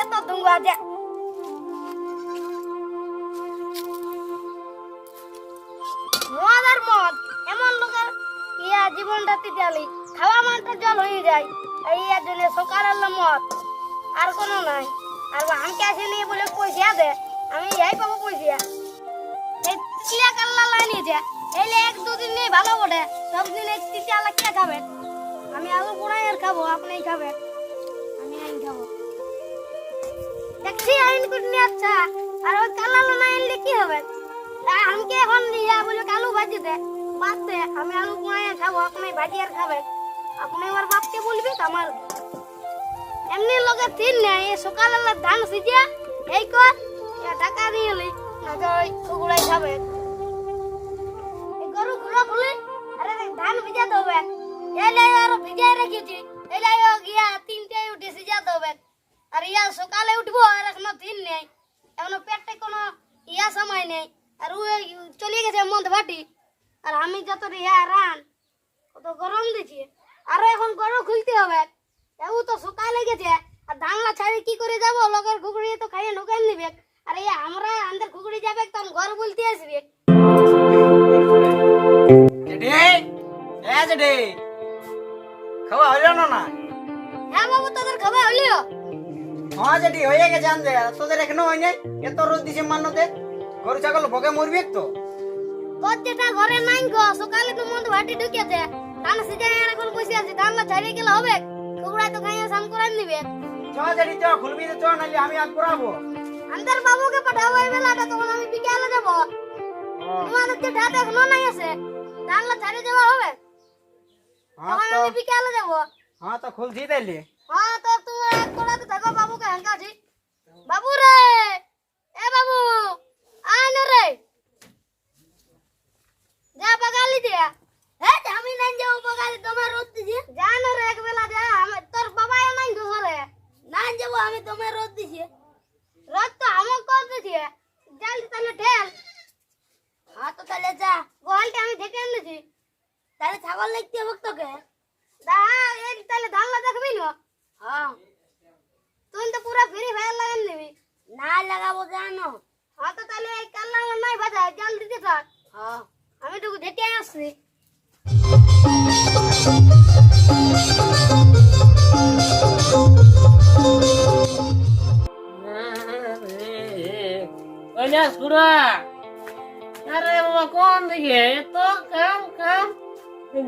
这都冬瓜的。মদ আর মদ এমন ইয়া জীবনটা তিতালি। খাওয়া মনটা জল হয়ে যায়। এই ইয়ার জন্য সকাল আল্লাহ মদ। আর কোনো নাই। আর আমাকে আসে নিয়ে বলে পয়সা দে। আমি ইয়াই পাবো পয়সা। এই তিলা কাল্লা লাইনিয়েছে এইলে এক দুদিন নিয়ে ভালো বটে। সব দিন এই তিতা আল্লাহ কে খাবে? আমি আলু পোড়াই আর খাব আপনি খাবেন। দেখছি আইন কুটনি আচ্ছা আর ওই কালা লোনা এনলে কি হবে? আমাকে এখন দিয়া বলে কালু ভাজি দে, বাদ দে, আমি আলু আর খাব, আপনি ভাজি আর খাবে আপনি আমার বাপকে বলবি আমার এমনি লোকে তিন নেই এই সকালে ধান সিজিয়া এই কর টাকা দিয়ে লি না তো ওই কুকুরাই খাবে। এই গরু ঘুরা খুলে আরে ধান ভিজা দেবে। এলে আর ভিজাই রেখেছি এলে গিয়া তিনটে উঠে সিজা দেবে। আর ইয়া সকালে উঠবো আর এখনও দিন নেই। এখনও পেটে কোনো ইয়া সময় নেই। আর ও চলে গেছে মদ ভাটি আর আমি যত ইয়া রান কত গরম দিছি। আরও এখন গরু খুলতে হবে। ও তো সকালে গেছে। আর ধানলা ছাড়ি কি করে যাব? লোকের ঘুগড়ি তো খাইয়ে ঢুকাই নিবে। আর এই আমরা আন্দার ঘুগড়ি যাবে তখন ঘর বলতে আসবে। খাওয়া হইল না? না হ্যাঁ বাবু তোদের খাবার হলিও হ্যাঁ জেঠি হয়ে গেছে আনতে তোদের এখনও হয় নাই? এত রোদ দিছে মান্নতে। গরু ছাগল ভোগে মরবি তো। তোর যেটা ঘরে নাই গো সকালে তো মদ ভাটি ঢুকেছে। ধান আর এখন বসে আছে ধানলা ছাড়িয়ে গেলে হবে? কুকুরাই তো খাইয়ে সাম করে নিবে। চ জেঠি চ খুলবি তো চ নালি আমি আগ করাবো আন্দার বাবুকে পাঠাবো এই বেলাটা তখন আমি বিকেলে যাব। তোমাদের যে ঢাত এখনও নাই আছে। ধানলা ছাড়িয়ে যাওয়া হবে? হ্যাঁ তখন আমি বিকেলে যাব। হ্যাঁ তো খুলছি তাইলে। হ্যাঁ তো বাবু রে! এ বাবু আয় না রে। যা বাগালি দিয়া। আমি নাই যাব বাগালি তোমার রোদ দিছি? যা না রে একবেলা যা আমি তোর বাবা নাই ঘরে যাব আমি তোমার রোদ দিছি। রোদ তো আমাকে কর দিছি। জলদি তাহলে ঠেল হ্যাঁ তো তাহলে যা। গোয়ালটা আমি ঢেকে এনেছি। তাহলে ছাগল দেখতে হবে তোকে। দা এই তাহলে ধানলা দেখবি না? হ্যাঁ। তুই তো পুরো ফ্রি ফায়ার লাগান নিবি না লাগাবো জানো। হ্যাঁ তো তাহলে এই কাল্লা নাই বাজা জল দিতে থাক। হ্যাঁ। আমি তোকে দেখে আসছি। ওইটা সুরা আরে বাবা কোন দিকে? তো কাম কাম।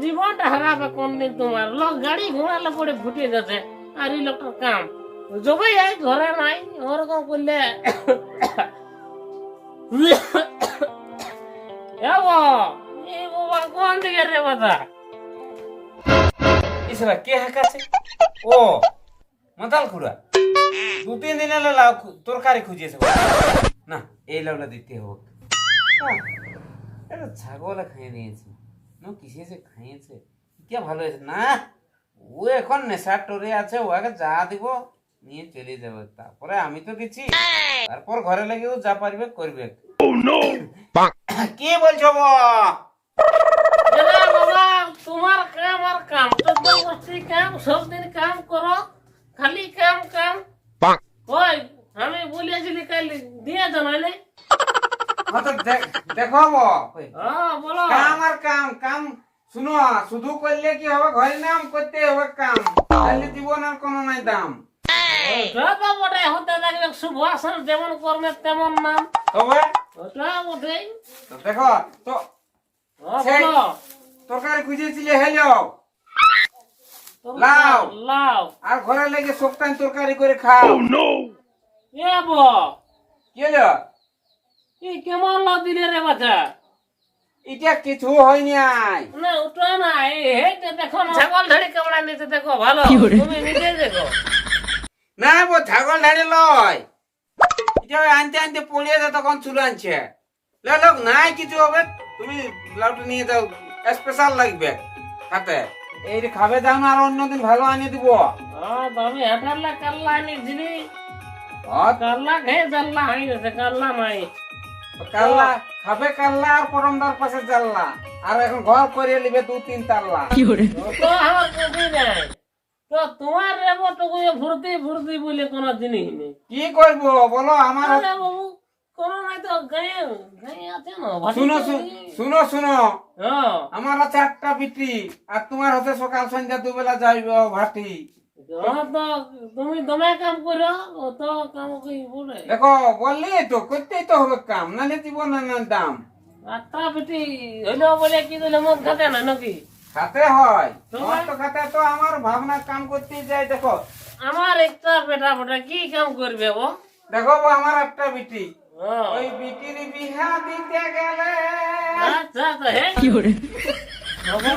জীবনটা হারাবে কোন দিন তোমার? লোক গাড়ি ঘোড়ালে পড়ে ফুটে যাচ্ছে আর এই লোকটার কাম। জবে এই ঘরে নাই, ওরকম করলে। কোন দিকে রে ইসরা কে ও, মাতাল খুড়া। দু তিন দিন এলে লাউ তরকারি খুঁজিয়েছে। না, এই লাউটা দিতে হোক এটা ছাগলে খাইয়ে নিয়েছে। না, কিসে সে খাইয়েছে? কে ভালো হয়েছে? না, ও এখন নেশার টোরে আছে ওকে যা দিব। নিয়ে চলে যাবে। তারপরে আমি তো দিচ্ছি তারপর ঘরে লেগে ও যা পারবে করবে। কি বলছো বাবা তোমার কাম আর কাম। চোদ্দ কাম সব দিন কাম করো খালি কাম কাম। ওই আমি বলিয়াছিলি কাল দিয়ে তো দেখো হ্যাঁ বলো। কাম আর কাম কাম শুনো শুধু করলে কি হবে? ঘরে নাম করতে হবে কাম। তাহলে জীবন আর কোনো নাই দাম। ওটা বটে হতে দেখবে সুভাষণ যেমন কর্মে তেমন নাম। ওটা বটে। দেখো তো হ্যাঁ সেই- বলো তরকারি খুঁজেছিলে হেলো লাও। লাও। আর ঘরে লেগে সপ্তাহ তরকারি করে খাও। এ বো কি হলো? কি কেমন লাও দিলে রে বাচ্চা এটা কিছু হয়নি আই। না ওটা না এই দেখো না। ছাগল ধরে কেমন নিতে দেখো ভালো। তুমি নিজে দেখো। না বো ছাগল ধারে লয়। এটা আনতে আনতে পড়িয়ে যায় তখন চুলো আনছে। লে লোক নাই কিছু হবে? তুমি লাউটা নিয়ে যাও স্পেশাল লাগবে হাতে। এই রে খাবে দাও না আর অন্যদিন ভালো আনিয়ে দিব। তো আমি হেঁটারলে কাল্লা আনি দিবি হ্যাঁ, কাল্লা খেয়ে জানলা হয়ে গেছে কাল্লা নাই। কাল্লা খাবে কাল্লা আর পরমদার পাশে জাল্লা। আর এখন ঘর করিয়ে নিবে দু তিন তাল্লা তো আমার কবি নাই। তো তোমার রেবটুকু বলে কোনো জিনিস নেই। কি করব বলো আমার বাবু কোনো নাই তো গায়ে গায়ে আছে না শুনো শুনো শুনো। হ্যাঁ। আমার আছে একটা বিটি আর তোমার হচ্ছে সকাল সন্ধ্যা দুবেলা যাইব ভাটি। হ্যাঁ, তুমি দমে কাম করো তো কাম কই বলে। দেখো বললি তো করতেই তো হবে কাম নাহলে জীবন না দাম। আটটা বেটি হইল বলে কি দিলে মদ খাতে না নাকি? খাতে হয়। তোমার- তো খাতে তো আমার ভাবনা কাম করতে যাই দেখো। আমার একটা বেটা বেটা কি কাম করবে ও? দেখো আমার একটা বিটি। ওই বিটির বিহা দিতে গেলে আচ্ছা তো হে।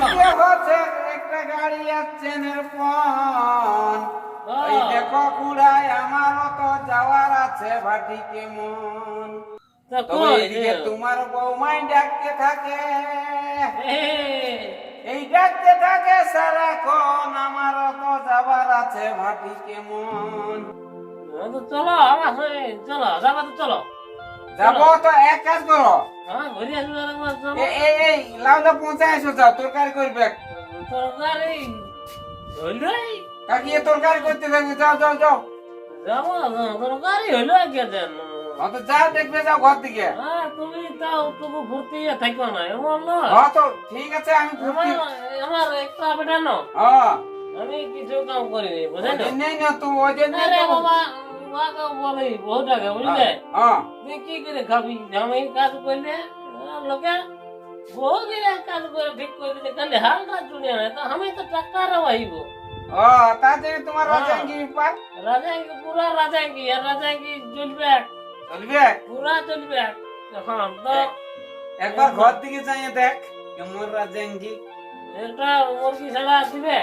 দিতে হচ্ছে একটা গাড়ি চেনের পণ ওই দেখো কুড়াই আমারও তো যাওয়ার আছে ভাটি কেমন তো তবে তোমার বৌমাই ডাকতে থাকে। এই ডাকতে থাকে সারা সারাক্ষণ আমার তো যাবার আছে ভাটি কেমন? তো চলো আমার চলো যাবা তো চলো। যাব তো এক কাজ করো। হ্যাঁ এই এই পৌঁছায় এসো যাও তরকারি করবে। তরকারি? কাকি তরকারি করতে যাও যাও যাও। যাব তরকারি হইল কে হ্যাঁ তো যাও দেখবে যাও ঘর থেকে হ্যাঁ তুমি তাও টুকু ফুর্তি থাকো না এমন হ্যাঁ তো ঠিক আছে আমি আমার আমার একটা বেটা ন হ্যাঁ। আমি কিছু কাম বুঝলেন নেই না? তো ওই যে আরে বাবা বাবা বলে বহুত আগে বুঝলে? হ্যাঁ তুই কি করে খাবি? আমি কাজ করলে লোকে বহু দিনে কাজ করে ঠিক করে দিলে হালটা চুনিয়া না তো আমি তো টাকার আইব ও তাতে তোমার। রাজাঙ্গি পার রাজাঙ্গি পুরা রাজাঙ্গি আর রাজাঙ্গি চলবে চলবে? পুরা চলবে এখন তো একবার ঘর দিকে যাইয়ে দেখ কেমন রাজাঙ্গি একটা মুরগি ছাড়া দিবে?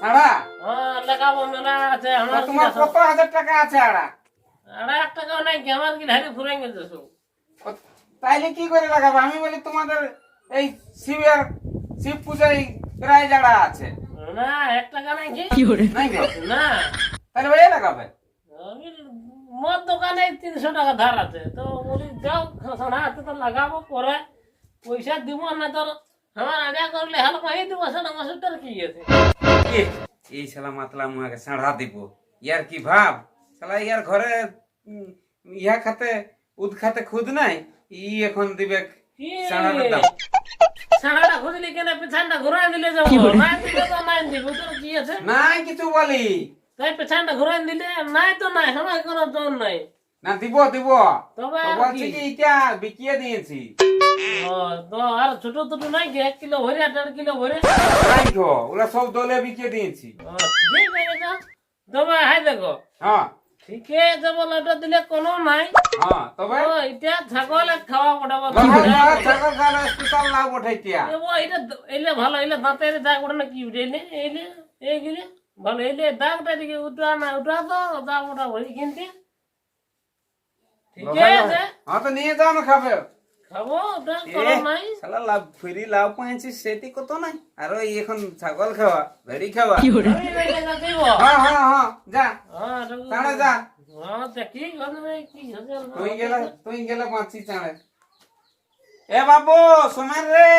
সাড়া হ্যাঁ মেলা আছে আমার তোমার কত হাজার টাকা আছে আড়া? টাকাও নাই কি আমার কি ধারে ফুরে গেছে তাইলে কি করে লাগাবো? আমি বলি তোমাদের এই শিবের শিব পূজায় প্রায় যারা আছে। না এক টাকা নাই কি? না। তাহলে ওই লাগাবে। মদ দোকানে তিনশো টাকা ধার আছে। তো বলি যাও সোনা হাতে তো লাগাবো পরে পয়সা দিব না তোর আমার আগে করলে হাল পাই দিব সেটা মাসুরটার কি আছে? এই শালা মাতলা মুহাকে সাড়া দিব। ইয়ার কি ভাব? শালা ইয়ার ঘরে ইহা খাতে উদ খাতে খুদ নাই? ই এখন দিবে সাড়াটা খুঁজলি কেন পেছানটা ঘুরাই দিলে যাব। নাই দিলে তো নাই দিব তোর কি আছে? নাই কিছু বলি। তাই পেছানটা ঘুরাই দিলে নাই তো নাই আমার কোনো জন নাই। না দিব দিব। তবে বলছি এটা বিকিয়ে দিয়েছি। ও, তো আর ছোট ছোট নাই কি এক কিলো ভরে আর দেড় কিলো ভরে। নাই গো ওগুলা সব দলে বিকিয়ে দিয়েছি। ঠিক আছে। তবে হাই দেখো হ্যাঁ। ঠিকই আছে বলে ওটা দিলে কোনো নাই। হ্যাঁ তবে? ও, এটা ছাগলে খাওয়া পড়াবো বাবা, ছাগল খাওয়ার স্পেশাল লাভ এটা এলে ভালো এলে দাঁতের দাগ ওটা না কি উঠে এলে এলে এইগুলি ভালো এলে দিকে উঠা না উঠা তো ওটা ভরি কিনতে। ঠিক আছে। হ্যাঁ তো নিয়ে যাও না খাবে। খাব ওটা করো নাই। শালা লাভ ফেরি লাভ পাইছি সেটি কত নাই? আর ওই এখন ছাগল খাওয়া ভেড়ি খাওয়া। হ্যাঁ হ্যাঁ হ্যাঁ যা। হ্যাঁ, যা। হ্যাঁ, তা কি করবে, কি হবে? তুই গেলে তুই গেলে বাঁচি চাঁড়ে এ বাবু সোমেন রে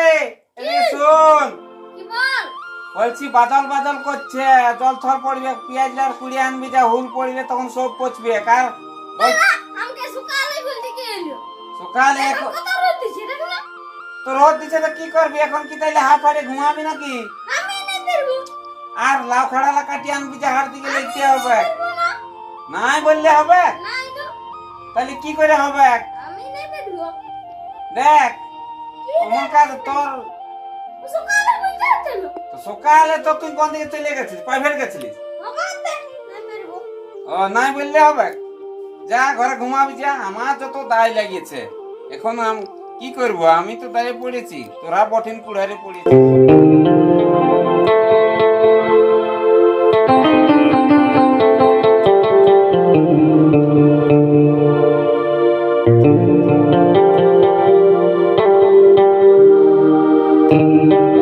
শোন। বল বলছি বাদল বাদল করছে। জল থর পড়বে পেঁয়াজ আর কুড়ি আনবি যা হুল পড়বে তখন সব পচবে। কার? সকালে তো রোদ দিছে তো কি করবি? এখন কি তাইলে হাফ হাড়ে ঘুমাবি নাকি? আর লাউ খাড়ালা কাটি আনবি যা হাড় দিকে লিখতে হবে। না নাই বললে হবে? তাহলে কি করে হবে? দেখ আমার কাজ তোর সকালে তো সকালে তো তুই কোন দিকে চলে গেছিস? প্রাইভেট গেছিলিস? ও নাই বললে হবে। যা ঘরে ঘুমাবি যা। আমার যত দায় লাগিয়েছে এখন আমি কি করব? আমি তো দায়ে পড়েছি। তোরা কঠিন কুড়ারে পড়েছি thank you. thank you.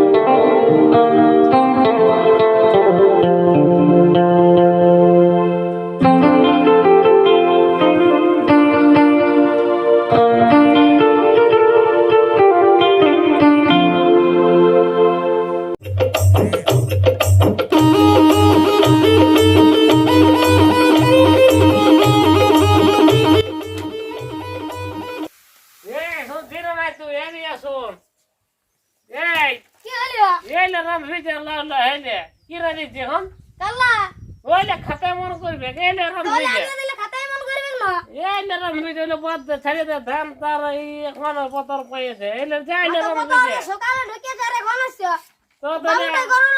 এলা রাম হইতে আল্লাহ আল্লাহ হইলে কি রাজি দেখুন কাল্লা ওইলে খাতায় মন করবে এলা রাম হইলে এলা রাম হইতে হইলে বাদ দে ছাড়ে দে ধান তার এই এখন পতর পাইছে এলে যা এলা রাম হইতে সকালে ঢুকে যা রে কোন আসছে তো তাহলে গরম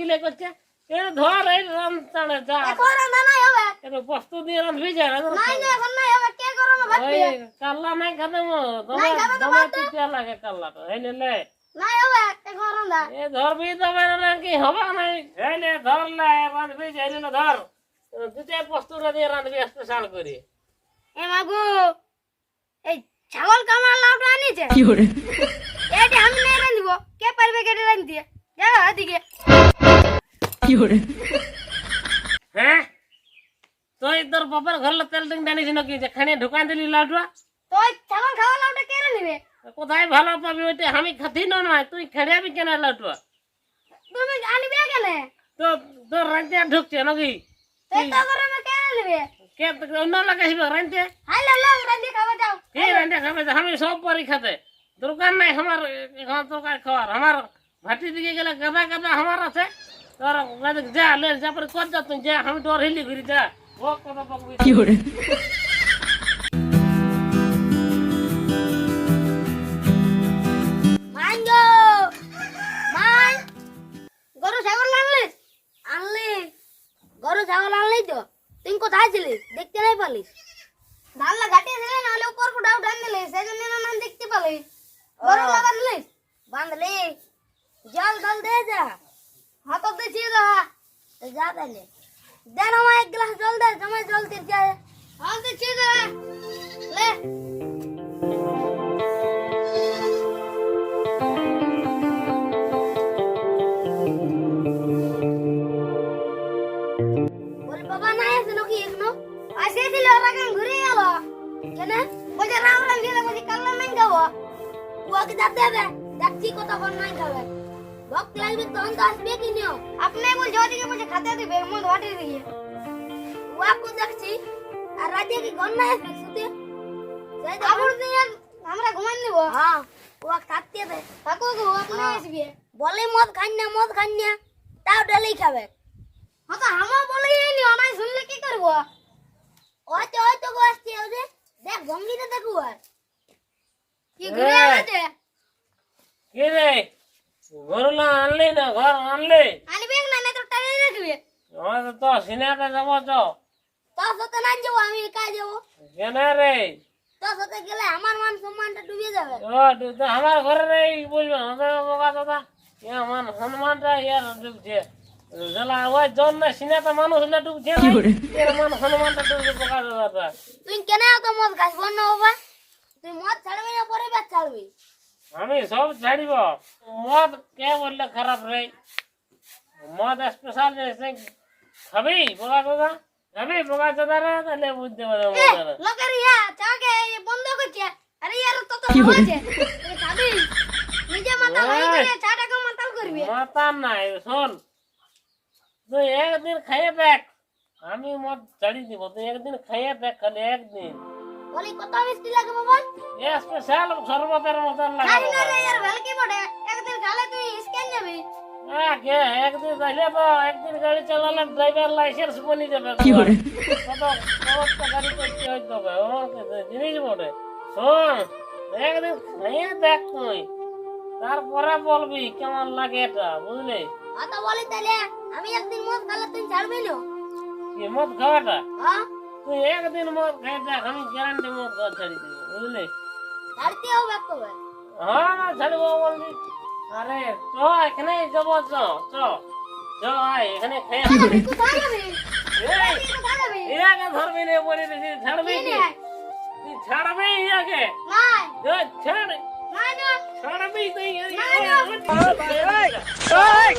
গিলে করছে ধর কাল্লা নাই খাতে মো? তোমার তোমার দে। টিকা লাগে কাল্লাটা এই নে নাই হবে এখন রান্না এ ধরবি তবে না কি হবে নাই? এই নে ধরলে রাঁধবি যাইলে না ধর। দুটা বস্তুটা দিয়ে রাঁধবি স্পেশাল করে এ মাগু এই ছাগল কামড়া লাউটা আনিছে? এটা আমি নাই রান্ধিব কে পারবে কেটে রান্ধতে যাও এদিকে। হ্যাঁ তুই তোর বাবার ঘরের তেল টিং জানিস নাকি? যে খানে ঢুকান দিলি লাউটা তো ওই ছাগল খাওয়া লাউটা কে রান্ধিবে কোথায় ভালো পাবি ওইটা আমি খাতি না নয় তুই খেড়াবি কেন লাউটা তুমি আনবে কেন তো তোর রাঁধতে ঢুকছে নাকি তুই তো গরমে কে রান্ধিবে কে অন্য লাগে আসবে রাঁধতে হাই লাউ রান্ধি খাওয়া যাও কে রাঁধতে খাবে যে আমি সব পারি খাতে দরকার নাই আমার এখন দরকার খাওয়ার আমার ভাটি দিকে গেলে গাদা গাদা আমার আছে তোর গাদা যা লে যা পরে কর যা তুই যা আমি তোর হিলি ঘুরি যা ও কথা বকবি মান ছাগল আনলি? আনলি? গরু ছাগল আনলি তো। তুই কোথায় ছিলিস দেখতে নাই পালিস ধানলা ঘাটিয়ে দিলি নাহলে উপর কোটাও ডান দিলি সেই জন্য না নাম দেখতে পালি। গরু লাগালিস বাঁধলি। জল জল দে যা। হাত দিছি যা তো যা তাহলে দেন আমার এক গ্লাস জল দে জমে জল দিতে হাত দিছি যা লে। বলছে রাম রাম দিলে বলছে কাল্লা নাই খাব। ওকে যাতে হবে দেখছি কতক্ষণ নাই খাবে। ভক্ত লাগবে তখন তো আসবে কি নিও আপনি বলছে ওদিকে বলছে খাতে দিবে মন ঘটে দিয়ে ওয়াকু দেখছি আর রাতে কি ঘর নাই আসবে শুতে? আবার দিয়ে আমরা ঘুমান নিব। হ্যাঁ ও খাতে দে। থাকো গো আপনি আসবে। বলে মদ খান না মদ খান না তাও ডেলি খাবে। হ্যাঁ তো আমার বলে নি আমি শুনলে কি করব? ওই তো তো আসছে। যে দেখ ভঙ্গিটা দেখো আর কি ঘুরে এই। আছে কে রে ঘরলা আনলি না ঘর আনলি আনবে না না তো টাইরে রাখবে আমাদের তো সিনেমাতে যাব তো তোর সাথে না যাব আমি একা যাব কেন রে তোর সাথে গেলে আমার মান সম্মানটা ডুবে যাবে ও তুই তো আমার ঘরে রে বলবে আমাদের বাবা দাদা ইয়া মান হনুমানটা ইয়ার ডুবছে জ্বালা ওই জন্য সিনেমাতে মানুষ না ডুবছে না এর মান হনুমানটা ডুবছে বোকা দাদা তুই কেন এত মদ বল না বাবা তুই মদ ছাড়বি না পরে ছাড়বি? আমি সব ছাড়িব। মদ কে বললে খারাপ রে মদ স্পেশাল জিনিস খাবি বোকা দাদা খাবি বোকা দাদা রে তাহলে বুঝতে পারবে। লোকের ইয়া চাকে বন্ধ করছে আরে ইয়ার তো তো আছে খাবি। নিজে মাতাল হয়ে গেলে চাটাকে মাতাল করবি মাথা নাই শোন তুই একদিন খাইয়ে দেখ। আমি মদ ছাড়ি দিব। তুই একদিন খাইয়ে দেখ খালি একদিন। বলি কত মিষ্টি লাগে বাবা? এ স্পেশাল শরবতের মতন খাই না রে লাগে ভেলকি পড়ে একদিন খালে তুই স্ক্যান যাবি। কে? একদিন যাইলে তো একদিন গাড়ি চালালে ড্রাইভার লাইসেন্স বনি যাবে কত কত গাড়ি করতে হইতে হবে ও জিনিস বটে। শোন একদিন খাইয়ে দেখ তুই। তারপরে বলবি কেমন লাগে এটা বুঝলি? অত বলি তাহলে আমি একদিন মদ খালে তুই ছাড়বি না? কি মদ খাওয়াটা? হ্যাঁ? তুই একদিন মদ খাই দেখ আমি গ্যারান্টি মদ খাওয়া ছাড়ি দিব বুঝলি? ছাড়তে হবে তবে হ্যাঁ না ছাড়বো বলবি আরে চ এখানে যাব চ চ। চ আয় এখানে খেয়ে ইয়াকে ধরবি নে বলে দিছি ছাড়বি তুই ছাড়বি ইয়াকে এ, ছাড় নাই না ছাড়বি তুই না, না। এই,